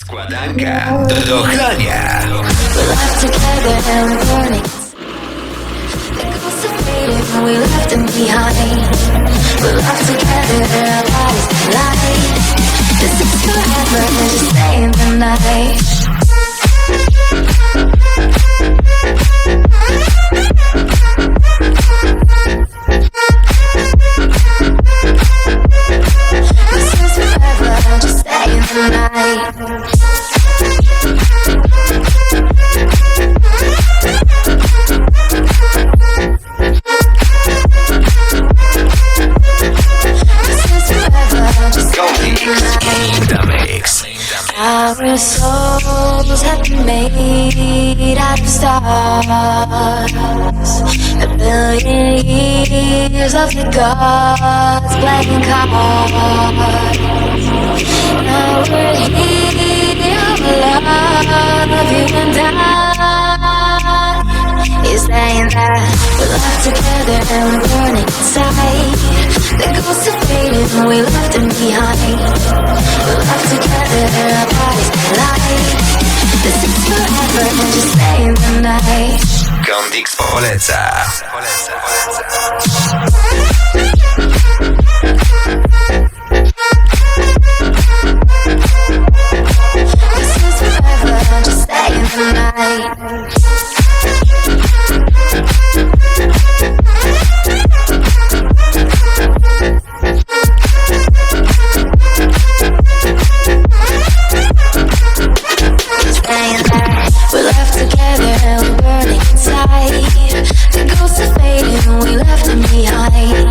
Składanka do chlania. We left we're them behind. We left together, our bodies collide. This is forever, just staying the night. Our souls have been made out of stars. A billion years of the gods playing cards. Together and we're burning inside. The ghosts are fading we left them behind. We love together, our bodies collide. This is forever, and just staying the night. Gondix poleca. poleca. poleca. that were burning inside. The ghosts are fading, we left them behind.